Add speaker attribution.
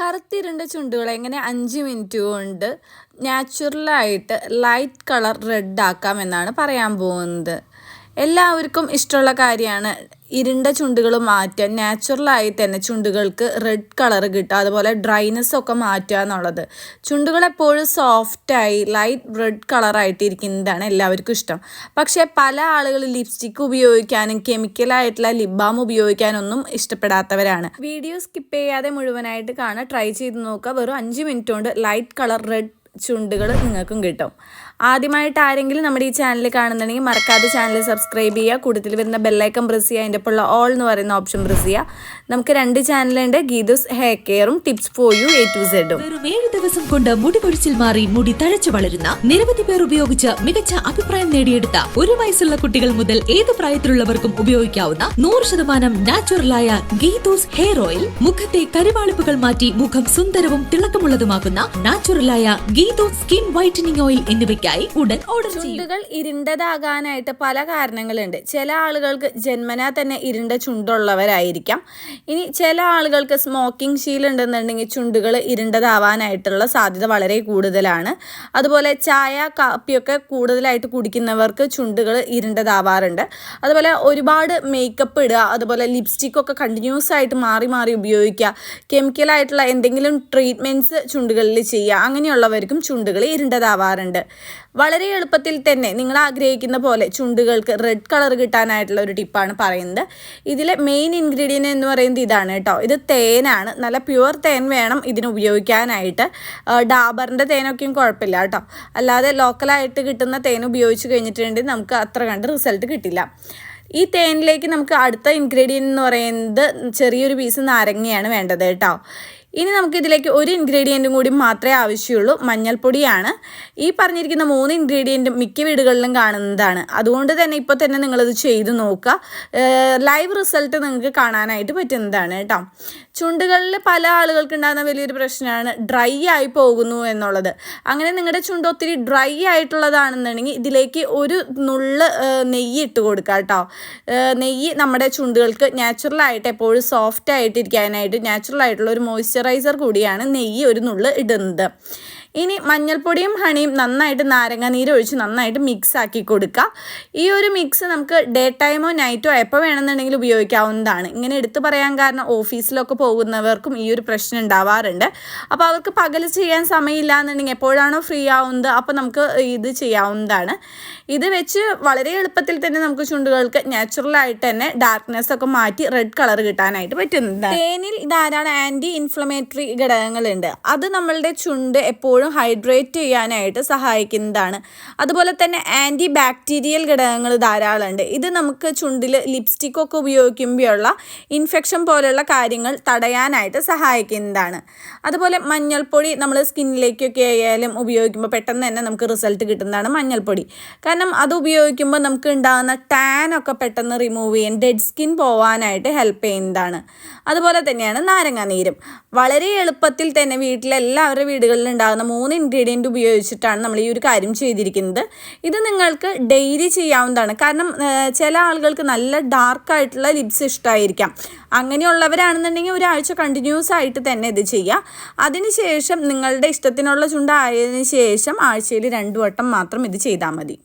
Speaker 1: കറുത്തിരുണ്ട ചുണ്ടുകൾ എങ്ങനെ അഞ്ച് മിനിറ്റ് കൊണ്ട് നാച്ചുറലായിട്ട് ലൈറ്റ് കളർ റെഡ് ആക്കാം എന്നാണ് പറയാൻ പോകുന്നത്. എല്ലാവർക്കും ഇഷ്ടമുള്ള കാര്യമാണ്. ഇരുണ്ട ചുണ്ടുകൾ മാറ്റാൻ നാച്ചുറലായി തന്നെ ചുണ്ടുകൾക്ക് റെഡ് കളർ കിട്ടുക. അതുപോലെ ഡ്രൈനെസ് ഒക്കെ മാറ്റുക എന്നുള്ളത്. ചുണ്ടുകൾ എപ്പോഴും സോഫ്റ്റായി ലൈറ്റ് റെഡ് കളറായിട്ട് ഇരിക്കുന്നതാണ് എല്ലാവർക്കും ഇഷ്ടം. പക്ഷേ പല ആളുകൾ ലിപ്സ്റ്റിക്ക് ഉപയോഗിക്കാനും കെമിക്കലായിട്ടുള്ള ലിപ് ബാം ഉപയോഗിക്കാനൊന്നും ഇഷ്ടപ്പെടാത്തവരാണ്. വീഡിയോ സ്കിപ്പ് ചെയ്യാതെ മുഴുവനായിട്ട് കാണാൻ ട്രൈ ചെയ്ത് നോക്കുക. വെറും അഞ്ച് മിനിറ്റ് കൊണ്ട് ലൈറ്റ് കളർ റെഡ് ചുണ്ടുകൾ നിങ്ങൾക്കും കിട്ടും. ആദ്യമായിട്ട് ആരെങ്കിലും നമ്മുടെ ഈ ചാനൽ കാണുന്നുണ്ടെങ്കിൽ മറക്കാതെ ചാനൽ സബ്സ്ക്രൈബ് ചെയ്യുക. കൂടുതൽ വരുന്ന ബെല്ലൈക്കൺ പ്രസ് ചെയ്യുക. അതിന്റെ ഒപ്പമുള്ള ഓൾ എന്ന് പറയുന്ന ഓപ്ഷൻ പ്രസ് ചെയ്യുക. നമുക്ക് രണ്ട് ചാനലുണ്ട് Geethu's hair കെയറും tips for you A to സെഡും
Speaker 2: വെറും ഏഴ് ദിവസം കൊണ്ട് മുടി കൊഴിച്ചിൽ മാറി മുടി തഴച്ചു വളരുന്ന നിരവധി പേർ ഉപയോഗിച്ച് മികച്ച അഭിപ്രായം നേടിയെടുത്ത ഒരു വയസ്സുള്ള കുട്ടികൾ മുതൽ ഏത് പ്രായത്തിലുള്ളവർക്കും ഉപയോഗിക്കാവുന്ന നൂറ് ശതമാനം നാച്ചുറലായ ഗീതൂസ് ഹെയർ ഓയിൽ മുഖത്തെ കരുവാളിപ്പുകൾ മാറ്റി മുഖം സുന്ദരവും തിളക്കമുള്ളതുമാക്കുന്ന നാച്ചുറലായ ഗീതൂസ് സ്കിൻ വൈറ്റനിങ് ഓയിൽ എന്നിവയ്ക്കായി ഉടൻ ഓർഡർ
Speaker 1: ചുണ്ടുകൾ ഇരുണ്ടതാകാനായിട്ട് പല കാരണങ്ങളുണ്ട്. ചില ആളുകൾക്ക് ജന്മനാ തന്നെ ഇരുണ്ട ചുണ്ടുള്ളവരായിരിക്കാം. ഇനി ചില ആളുകൾക്ക് സ്മോക്കിംഗ് ശീലം ഉണ്ടെന്നുണ്ടെങ്കിൽ ചുണ്ടുകൾ ഇരുണ്ടതാവാനായിട്ടുള്ള സാധ്യത വളരെ കൂടുതലാണ്. അതുപോലെ ചായ കാപ്പിയൊക്കെ കൂടുതലായിട്ട് കുടിക്കുന്നവർക്ക് ചുണ്ടുകൾ ഇരുണ്ടതാവാറുണ്ട്. അതുപോലെ ഒരുപാട് മേക്കപ്പ് ഇടുക അതുപോലെ ലിപ്സ്റ്റിക്കൊക്കെ കണ്ടിന്യൂസ് ആയിട്ട് മാറി മാറി ഉപയോഗിക്കുക കെമിക്കലായിട്ടുള്ള എന്തെങ്കിലും ട്രീറ്റ്മെന്റ്സ് ചുണ്ടുകളിൽ ചെയ്യുക അങ്ങനെയുള്ളവർക്കും ചുണ്ടുകൾ ഇരുണ്ടതാവാറുണ്ട്. വളരെ എളുപ്പത്തിൽ തന്നെ നിങ്ങൾ ആഗ്രഹിക്കുന്ന പോലെ ചുണ്ടുകൾക്ക് റെഡ് കളർ കിട്ടാനായിട്ടുള്ള ഒരു ടിപ്പാണ് പറയുന്നത്. ഇതിലെ മെയിൻ ഇൻഗ്രീഡിയന്റ് എന്ന് പറയുന്നത് ഇതാണ് കേട്ടോ. ഇത് തേനാണ്. നല്ല പ്യുവർ തേൻ വേണം ഇതിന് ഉപയോഗിക്കാനായിട്ട്. ഡാബറിന്റെ തേനൊക്കെയും കുഴപ്പമില്ല കേട്ടോ. അല്ലാതെ ലോക്കലായിട്ട് കിട്ടുന്ന തേൻ ഉപയോഗിച്ച് കഴിഞ്ഞിട്ടുണ്ടെങ്കിൽ നമുക്ക് അത്ര കണ്ട് റിസൾട്ട് കിട്ടില്ല. ഈ തേനിലേക്ക് നമുക്ക് അടുത്ത ഇൻഗ്രീഡിയന്റ് എന്ന് പറയുന്നത് ചെറിയൊരു പീസ് നാരങ്ങയാണ് വേണ്ടത് കേട്ടോ. ഇനി നമുക്ക് ഇതിലേക്ക് ഒരു ഇൻഗ്രീഡിയന്റും കൂടി മാത്രമേ ആവശ്യമുള്ളൂ. മഞ്ഞൾപ്പൊടിയാണ്. ഈ പറഞ്ഞിരിക്കുന്ന മൂന്ന് ഇൻഗ്രീഡിയന്റും മിക്ക വീടുകളിലും കാണുന്നതാണ്. അതുകൊണ്ട് തന്നെ ഇപ്പോൾ തന്നെ നിങ്ങളിത് ചെയ്ത് നോക്കുക. ലൈവ് റിസൾട്ട് നിങ്ങൾക്ക് കാണാനായിട്ട് പറ്റുന്നതാണ് കേട്ടോ. ചുണ്ടുകളിൽ പല ആളുകൾക്ക് ഉണ്ടാകുന്ന വലിയൊരു പ്രശ്നമാണ് ഡ്രൈ ആയി പോകുന്നു എന്നുള്ളത്. അങ്ങനെ നിങ്ങളുടെ ചുണ്ട് ഒത്തിരി ഡ്രൈ ആയിട്ടുള്ളതാണെന്നുണ്ടെങ്കിൽ ഇതിലേക്ക് ഒരു നുള്ള് നെയ്യ് ഇട്ട് കൊടുക്കുക കേട്ടോ. നെയ്യ് നമ്മുടെ ചുണ്ടുകൾക്ക് നാച്ചുറലായിട്ട് എപ്പോഴും സോഫ്റ്റ് ആയിട്ടിരിക്കാനായിട്ട് നാച്ചുറൽ ആയിട്ടുള്ള ഒരു മോയ്സ്ചറൈസർ കൂടിയാണ് നെയ്യ് ഒരു നുള്ള് ഇടുന്നത്. ഇനി മഞ്ഞൾപ്പൊടിയും ഹണിയും നന്നായിട്ട് നാരങ്ങ നീര് ഒഴിച്ച് നന്നായിട്ട് മിക്സ് ആക്കി കൊടുക്കുക ഈ ഒരു മിക്സ് നമുക്ക് ഡേ ടൈമോ നൈറ്റോ എപ്പോൾ വേണമെന്നുണ്ടെങ്കിൽ ഉപയോഗിക്കാവുന്നതാണ്. ഇങ്ങനെ എടുത്തു പറയാൻ കാരണം ഓഫീസിലൊക്കെ പോകുന്നവർക്കും ഈ ഒരു പ്രശ്നം ഉണ്ടാവാറുണ്ട്. അപ്പോൾ അവർക്ക് പകൽ ചെയ്യാൻ സമയമില്ല എന്നുണ്ടെങ്കിൽ എപ്പോഴാണോ ഫ്രീ ആവുന്നത് അപ്പോൾ നമുക്ക് ഇത് ചെയ്യാവുന്നതാണ്. ഇത് വെച്ച് വളരെ എളുപ്പത്തിൽ തന്നെ നമുക്ക് ചുണ്ടുകൾക്ക് നാച്ചുറലായിട്ട് തന്നെ ഡാർക്ക്നെസ് ഒക്കെ മാറ്റി റെഡ് കളർ കിട്ടാനായിട്ട് പറ്റുന്നതാണ് തേനിൽ ധാരാളം ആന്റി ഇൻഫ്ലമേറ്ററി ഘടകങ്ങളുണ്ട്. അത് നമ്മളുടെ ചുണ്ട് എപ്പോഴും ഹൈഡ്രേറ്റ് ചെയ്യാനായിട്ട് സഹായിക്കുന്നതാണ്. അതുപോലെ തന്നെ ആന്റി ബാക്ടീരിയൽ ഘടകങ്ങൾ ധാരാളമുണ്ട്. ഇത് നമുക്ക് ചുണ്ടിൽ ലിപ്സ്റ്റിക്കൊക്കെ ഉപയോഗിക്കുമ്പോഴുള്ള ഇൻഫെക്ഷൻ പോലുള്ള കാര്യങ്ങൾ തടയാനായിട്ട് സഹായിക്കുന്നതാണ്. അതുപോലെ മഞ്ഞൾപ്പൊടി നമ്മൾ സ്കിന്നിലേക്കൊക്കെ ആയാലും ഉപയോഗിക്കുമ്പോൾ പെട്ടെന്ന് തന്നെ നമുക്ക് റിസൾട്ട് കിട്ടുന്നതാണ് മഞ്ഞൾപ്പൊടി. കാരണം അത് ഉപയോഗിക്കുമ്പോൾ നമുക്ക് ഉണ്ടാകുന്ന ടാൻ ഒക്കെ പെട്ടെന്ന് റിമൂവ് ചെയ്യാൻ ഡെഡ് സ്കിൻ പോവാനായിട്ട് ഹെൽപ്പ് ചെയ്യുന്നതാണ്. അതുപോലെ തന്നെയാണ് നാരങ്ങ നീരും. വളരെ എളുപ്പത്തിൽ തന്നെ വീട്ടിലെല്ലാവരുടെ വീടുകളിൽ ഉണ്ടാകുന്ന മൂന്ന് ഇൻഗ്രീഡിയന്റ് ഉപയോഗിച്ചിട്ടാണ് നമ്മൾ ഈ ഒരു കാര്യം ചെയ്തിരിക്കുന്നത്. ഇത് നിങ്ങൾക്ക് ഡെയിലി ചെയ്യാവുന്നതാണ്. കാരണം ചില ആളുകൾക്ക് നല്ല ഡാർക്ക് ആയിട്ടുള്ള ലിപ്സ് ഇഷ്ടമായിരിക്കാം അങ്ങനെയുള്ളവരാണെന്നുണ്ടെങ്കിൽ ഒരാഴ്ച കണ്ടിന്യൂസ് ആയിട്ട് തന്നെ ഇത് ചെയ്യുക അതിനുശേഷം നിങ്ങളുടെ ഇഷ്ടത്തിനുള്ള ചുണ്ടായതിനു ശേഷം ആഴ്ചയിൽ രണ്ടു വട്ടം മാത്രം ഇത് ചെയ്താൽ മതി.